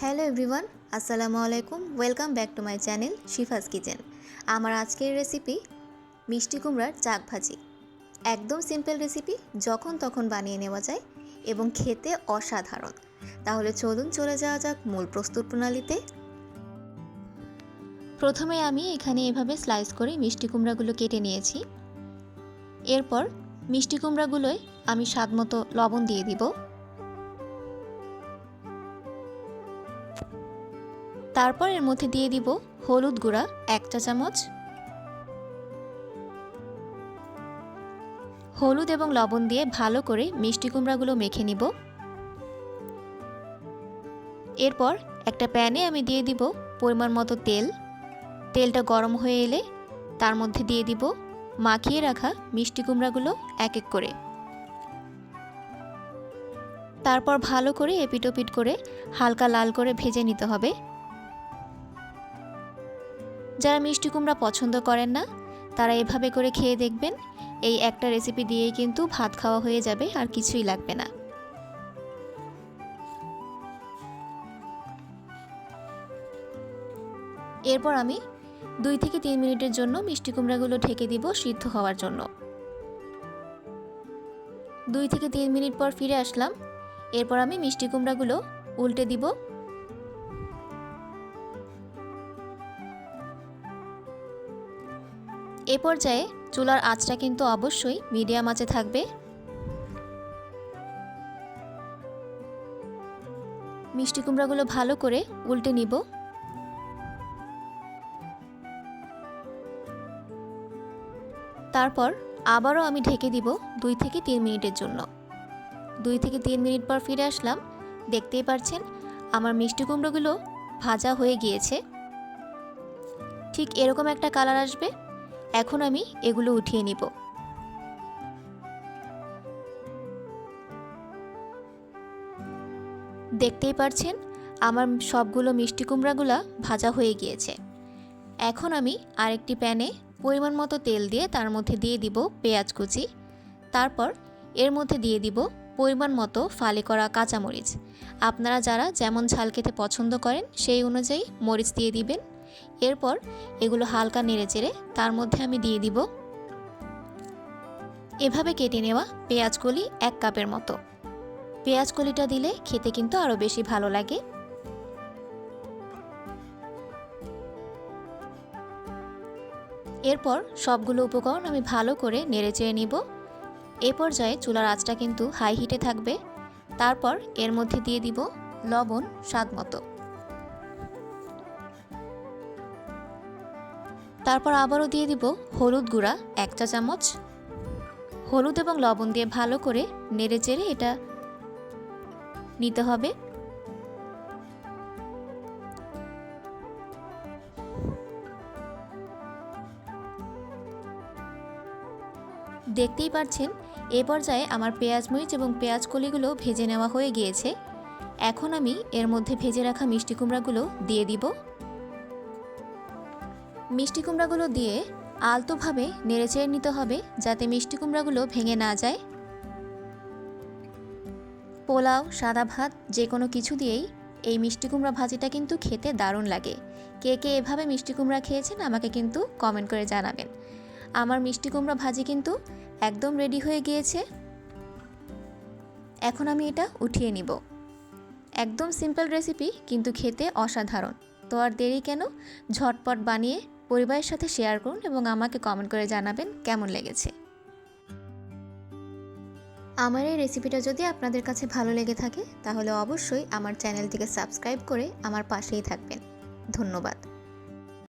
Hello everyone, আসসালামু আলাইকুম। Welcome back to my channel Shifaz kitchen. আমার আজকের রেসিপি মিষ্টি কুমড়ার চাক ভাজি। একদম সিম্পল রেসিপি, যখন তখন বানিয়ে নেওয়া যায় এবং খেতে অসাধারণ। তাহলে চলুন চলে যাওয়া যাক মূল প্রস্তুত প্রণালীতে। প্রথমে আমি এখানে এভাবে স্লাইস করে মিষ্টি কুমড়াগুলো কেটে নিয়েছি। এরপর মিষ্টি কুমড়াগুলোয় আমি স্বাদমতো লবণ দিয়ে দিব। তারপর এর মধ্যে দিয়ে দিব হলুদ গুঁড়া, এক চা চামচ। হলুদ এবং লবণ দিয়ে ভালো করে মিষ্টি কুমড়াগুলো মেখে নিব। এরপর একটা প্যানে আমি দিয়ে দিব পরিমাণ মতো তেল। তেলটা গরম হয়ে এলে তার মধ্যে দিয়ে দিব মাখিয়ে রাখা মিষ্টি কুমড়াগুলো এক এক করে। তারপর ভালো করে এপিটোপিট করে হালকা লাল করে ভেজে নিতে হবে। যারা মিষ্টি কুমড়া পছন্দ করেন না, তারা এভাবে করে খেয়ে দেখবেন, এই একটা রেসিপি দিয়েই কিন্তু ভাত খাওয়া হয়ে যাবে আর কিছুই লাগবে না। এরপর আমি দুই থেকে তিন মিনিটের জন্য মিষ্টি কুমড়াগুলো ঢেকে দিব সিদ্ধ হওয়ার জন্য। দুই থেকে তিন মিনিট পর ফিরে আসলাম। এরপর আমি মিষ্টি কুমড়াগুলো উল্টে দিব। এ পর্যায়ে চুলার আঁচটা কিন্তু অবশ্যই মিডিয়াম আঁচে থাকবে। মিষ্টি কুমড়াগুলো ভালো করে উল্টে নিব। তারপর আবারও আমি ঢেকে দিব দুই থেকে তিন মিনিটের জন্য। দুই থেকে তিন মিনিট পর ফিরে আসলাম। দেখতেই পারছেন, আমার মিষ্টি কুমড়োগুলো ভাজা হয়ে গিয়েছে। ঠিক এরকম একটা কালার আসবে। এখন আমি এগুলো উঠিয়ে নিব। দেখতেই পারছেন, আমার সবগুলো মিষ্টি কুমড়াগুলা ভাজা হয়ে গিয়েছে। এখন আমি আরেকটি প্যানে পরিমাণ মতো তেল দিয়ে তার মধ্যে দিয়ে দিব পেঁয়াজ কুচি। তারপর এর মধ্যে দিয়ে দিব পরিমাণ মতো ফালে করা কাঁচামরিচ। আপনারা যারা যেমন ঝাল খেতে পছন্দ করেন, সেই অনুযায়ী মরিচ দিয়ে দিবেন। এরপর এগুলো হালকা নেড়ে চেড়ে তার মধ্যে আমি দিয়ে দিব। এভাবে কেটে নেওয়া পেঁয়াজ কলি এক কাপের মতো। পেঁয়াজ কলিটা দিলে খেতে কিন্তু আরও বেশি ভালো লাগে। এরপর সবগুলো উপকরণ আমি ভালো করে নেড়ে চেয়ে নিব। এ পর্যায়ে চুলার আঁচটা কিন্তু হাই হিটে থাকবে। তারপর এর মধ্যে দিয়ে দিব লবণ স্বাদ মতো। তারপর আবারও দিয়ে দিব হলুদ গুঁড়া, এক চা চামচ। হলুদ এবং লবণ দিয়ে ভালো করে নেড়ে চেড়ে এটা নিতে হবে। দেখতেই পাচ্ছেন এ পর্যায়ে আমার পেঁয়াজ মরিচ এবং পেঁয়াজ কলিগুলো ভেজে নেওয়া হয়ে গিয়েছে। এখন আমি এর মধ্যে ভেজে রাখা মিষ্টি কুমড়াগুলো দিয়ে দিব। মিষ্টি কুমড়াগুলো দিয়ে আলতোভাবে নেড়েচেড়ে নিতে হবে যাতে মিষ্টি কুমড়াগুলো ভেঙে না যায়। পোলাও, সাদা ভাত, যে কোনো কিছু দিয়েই এই মিষ্টি কুমড়া ভাজিটা কিন্তু খেতে দারুণ লাগে। কে কে এভাবে মিষ্টি কুমড়া খেয়েছেন আমাকে কিন্তু কমেন্ট করে জানাবেন। আমার মিষ্টি কুমড়া ভাজি কিন্তু একদম রেডি হয়ে গিয়েছে। এখন আমি এটা উঠিয়ে নিব। একদম সিম্পল রেসিপি কিন্তু খেতে অসাধারণ। তো আর দেরি কেন? ঝটপট বানিয়ে পরিবারের সাথে শেয়ার করুন এবং আমাকে কমেন্ট করে জানাবেন কেমন লেগেছে। আমার এই রেসিপিটা যদি আপনাদের কাছে ভালো লেগে থাকে, তাহলে অবশ্যই আমার চ্যানেলটিকে সাবস্ক্রাইব করে আমার পাশেই থাকবেন। ধন্যবাদ।